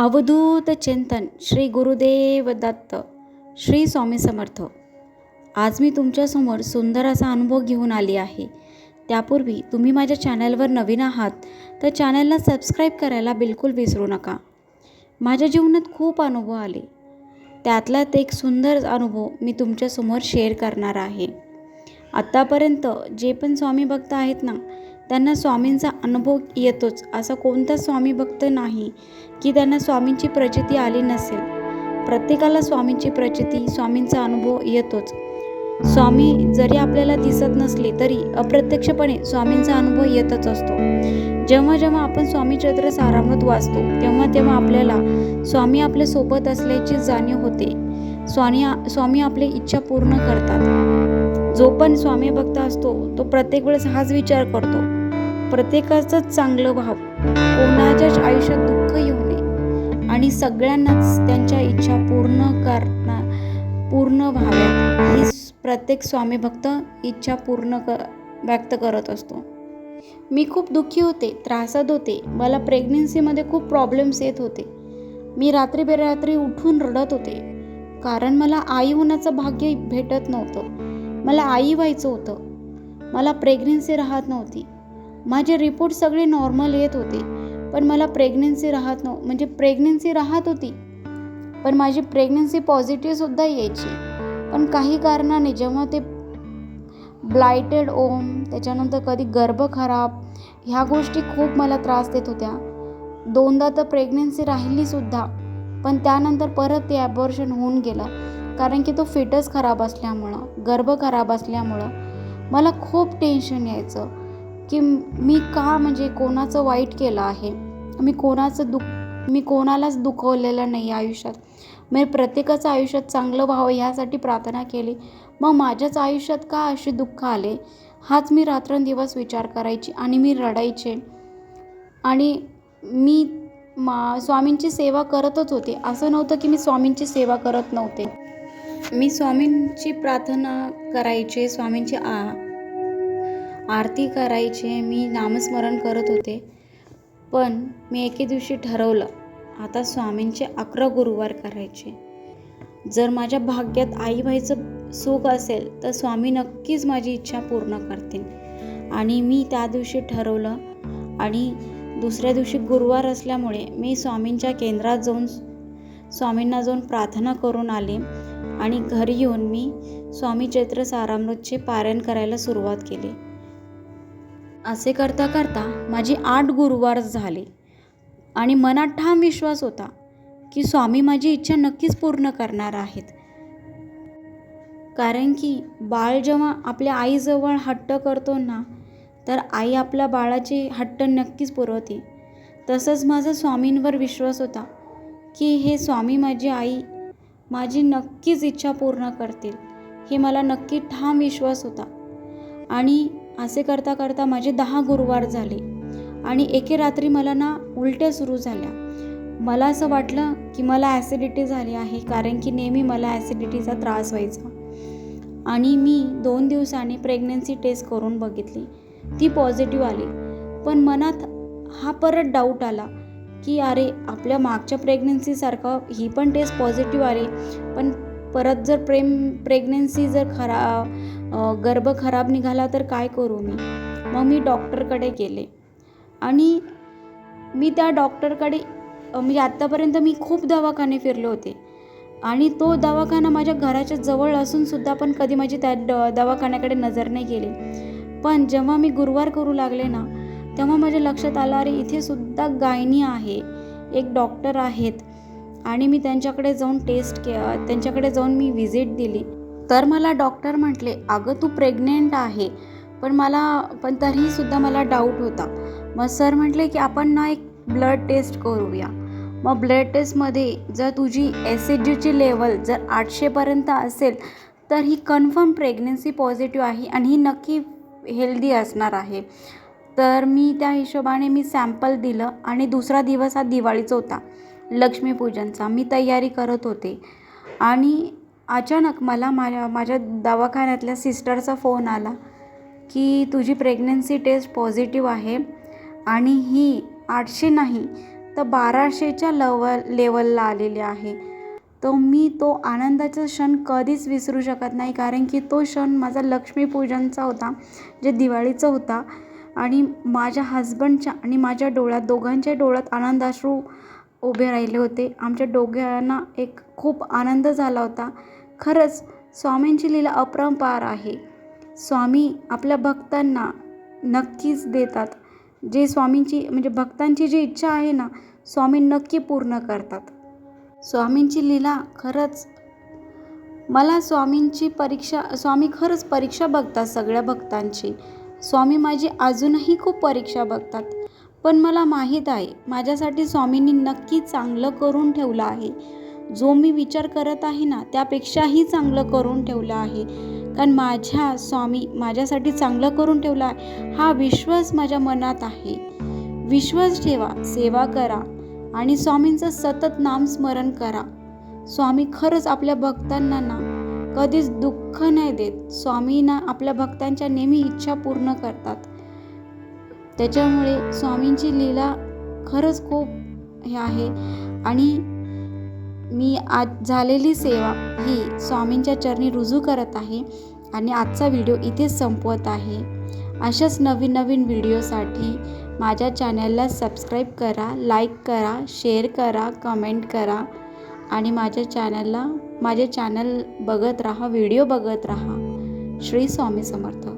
अवधूत चिंतन श्री गुरुदेव दत्त श्री स्वामी समर्थ. आज मी तुमच्यासमोर सुंदर असा अनुभव घेऊन आली आहे. त्यापूर्वी तुम्ही माझ्या चॅनलवर नवीन आहात तर चॅनलला सबस्क्राईब करायला बिलकुल विसरू नका. माझ्या जीवनात खूप अनुभव आले. त्यातलाच एक सुंदर अनुभव मी तुमच्यासमोर शेअर करणार आहे. आत्तापर्यंत जे पण स्वामी भक्त आहेत ना त्यांना स्वामींचा अनुभव येतोच असा कोणता स्वामी भक्त नाही की त्यांना स्वामींची प्रचिती आली नसेल. प्रत्येकाला स्वामींची प्रचिती स्वामींचा अनुभव येतोच. स्वामी जरी आपल्याला दिसत नसले तरी अप्रत्यक्षपणे स्वामींचा अनुभव येतच असतो. जेव्हा जेव्हा आपण स्वामी चरित्र सारामृत वाचतो तेव्हा तेव्हा आपल्याला स्वामी आपल्यासोबत असल्याची जाणीव होते. स्वामी स्वामी आपली इच्छा पूर्ण करतात. जो पण स्वामी भक्त असतो तो प्रत्येक वेळेस हाच विचार करतो. प्रत्येकाचंच चांगलं व्हावं. कोणाच्याच आयुष्यात दुःख येऊ नये. आणि सगळ्यांनाच त्यांच्या इच्छा पूर्ण करणं पूर्ण व्हाव्यात. ही प्रत्येक स्वामी भक्त इच्छा पूर्ण क व्यक्त करत असतो. मी खूप दुःखी होते त्रासात होते. मला प्रेग्नेन्सीमध्ये खूप प्रॉब्लेम्स येत होते. मी रात्री बेरात्री उठून रडत होते. कारण मला आई होण्याचं भाग्य भेटत नव्हतं. मला आई व्हायचं होतं. मला प्रेग्नेन्सी राहत नव्हती. माझे रिपोर्ट सगळे नॉर्मल येत होते. पण मला प्रेग्नेन्सी राहत नव्ह म्हणजे प्रेग्नेन्सी राहत होती. पण माझी प्रेग्नेन्सी पॉझिटिव्हसुद्धा यायची. पण काही कारणाने जेव्हा ते ब्लायटेड ओम त्याच्यानंतर कधी गर्भ खराब ह्या गोष्टी खूप मला त्रास देत होत्या. दोनदा तर प्रेग्नेन्सी राहिलीसुद्धा पण त्यानंतर परत ते ॲबॉर्शन होऊन गेलं. कारण की तो फिटस खराब असल्यामुळं गर्भ खराब असल्यामुळं मला खूप टेन्शन यायचं. की मी का म्हणजे कोणाचं वाईट केलं आहे? मी कोणाचं दुःख मी कोणालाच दुखवलेलं नाही आयुष्यात. मी प्रत्येकाचं आयुष्यात चांगलं व्हावं ह्यासाठी प्रार्थना केली. मग माझ्याच आयुष्यात का असे दुःख आले? हाच मी रात्रंदिवस विचार करायची आणि मी रडायचे. आणि मी मा स्वामींची सेवा करतच होते. असं नव्हतं की मी स्वामींची सेवा करत नव्हते. मी स्वामींची प्रार्थना करायचे स्वामींची आ आरती करायचे मी नामस्मरण करत होते. पण मी एके दिवशी ठरवलं आता स्वामींचे अकरा गुरुवार करायचे. जर माझ्या भाग्यात आई व्हायचं सुख असेल तर स्वामी नक्कीच माझी इच्छा पूर्ण करतील. आणि मी त्या दिवशी ठरवलं आणि दुसऱ्या दिवशी गुरुवार असल्यामुळे मी स्वामींच्या केंद्रात जाऊन स्वामींना जाऊन प्रार्थना करून आले आणि घरी येऊन मी स्वामी चैत्र सारामृतचे पारायण करायला सुरुवात केली. असे करता करता माझी आठ गुरुवार झाले आणि मनात ठाम विश्वास होता की स्वामी माझी इच्छा नक्कीच पूर्ण करणार आहेत. कारण की बाळ जेव्हा आपल्या आईजवळ हट्ट करतो ना तर आई आपल्या बाळाचे हट्ट नक्कीच पुरवते. तसंच माझा स्वामींवर विश्वास होता की हे स्वामी माझी आई माझी नक्कीच इच्छा पूर्ण करतील हे मला नक्की ठाम विश्वास होता. आणि असे करता करता माझे दहा गुरुवार झाले. आणि एके रात्री मला ना उलट्या सुरू झाल्या. मला असं वाटलं की मला ॲसिडिटी झाली आहे कारण की नेहमी मला ॲसिडिटीचा त्रास व्हायचा. आणि मी दोन दिवसांनी प्रेग्नन्सी टेस्ट करून बघितली. ती पॉझिटिव्ह आली. पण मनात हा परत डाऊट आला की अरे आपल्या मागच्या प्रेग्नन्सीसारखं ही पण टेस्ट पॉझिटिव्ह आली. पण परत जर प्रेम प्रेग्नन्सी जर खरा गर्भ खराब निघाला तर काय करू मी? मग मी डॉक्टरकडे गेले. आणि मी त्या डॉक्टरकडे म्हणजे आत्तापर्यंत मी खूप दवाखाने फिरले होते. आणि तो दवाखाना माझ्या घराच्या जवळ असूनसुद्धा पण कधी माझी त्या ड दवाखान्याकडे नजर नाही गेली. पण जेव्हा मी गुरुवार करू लागले ना तेव्हा माझ्या लक्षात आलं अरे इथे सुद्धा गायनी आहे. एक डॉक्टर आहेत. आणि मी त्यांच्याकडे जाऊन टेस्ट के त्यांच्याकडे जाऊन मी व्हिजिट दिली. तर मला डॉक्टर म्हटले अगं तू प्रेग्नेंट आहे. पण मला पण तरीसुद्धा मला डाऊट होता. मग सर म्हटले की आपण ना एक ब्लड टेस्ट करूया. मग ब्लड टेस्टमध्ये जर तुझी एस एच जीची लेवल जर आठशेपर्यंत असेल तर ही कन्फर्म प्रेग्नेन्सी पॉझिटिव्ह आहे आणि ही नक्की हेल्दी असणार आहे. तर मी त्या हिशोबाने मी सॅम्पल दिलं आणि दुसरा दिवस हा दिवाळीचा होता. लक्ष्मीपूजनचा. मी तयारी करत होते. आणि अचानक मला माझ्या माझ्या दवाखान्यातल्या सिस्टरचा फोन आला की तुझी प्रेग्नन्सी टेस्ट पॉझिटिव्ह आहे आणि ही आठशे नाही तर बाराशेच्या लव लेवलला आलेली आहे. तर मी तो आनंदाचा क्षण कधीच विसरू शकत नाही कारण की तो क्षण माझा लक्ष्मीपूजनचा होता जे दिवाळीचा होता. आणि माझ्या हजबंडच्या आणि माझ्या डोळ्यात दोघांच्या डोळ्यात आनंदाश्रू उभे राहिले होते. आमच्या दोघांना एक खूप आनंद झाला होता. खरंच स्वामींची लीला अपरंपार आहे. स्वामी आपल्या भक्तांना नक्कीच देतात. जे स्वामींची म्हणजे भक्तांची जी इच्छा आहे ना स्वामी नक्की पूर्ण करतात. स्वामींची लीला खरंच मला स्वामींची परीक्षा स्वामी खरंच परीक्षा बघतात सगळ्या भक्तांची. स्वामी माझी अजूनही खूप परीक्षा बघतात. पण मला माहीत आहे माझ्यासाठी स्वामींनी नक्की चांगलं करून ठेवलं आहे. जो मी विचार करत आहे ना त्यापेक्षाही चांगलं करून ठेवलं आहे. कारण माझ्या स्वामी माझ्यासाठी चांगलं करून ठेवलं आहे हा विश्वास माझ्या मनात आहे. विश्वास ठेवा सेवा करा आणि स्वामींचं सतत नामस्मरण करा. स्वामी खरंच आपल्या भक्तांना ना कधीच दुःख नाही देत. स्वामींना आपल्या भक्तांच्या नेहमी इच्छा पूर्ण करतात. त्याच्यामुळे स्वामींची लीला खरंच खूप हे आहे. आणि मी आज झालेली सेवा ही स्वामींच्या चरणी रुजू करत आहे आणि आजचा व्हिडिओ इथेच संपवत आहे. अशाच नवीन नवीन व्हिडिओसाठी माझ्या चॅनलला सबस्क्राईब करा लाईक करा शेअर करा कमेंट करा आणि माझ्या चॅनलला माझे चॅनल बघत राहा व्हिडिओ बघत राहा. श्री स्वामी समर्थ.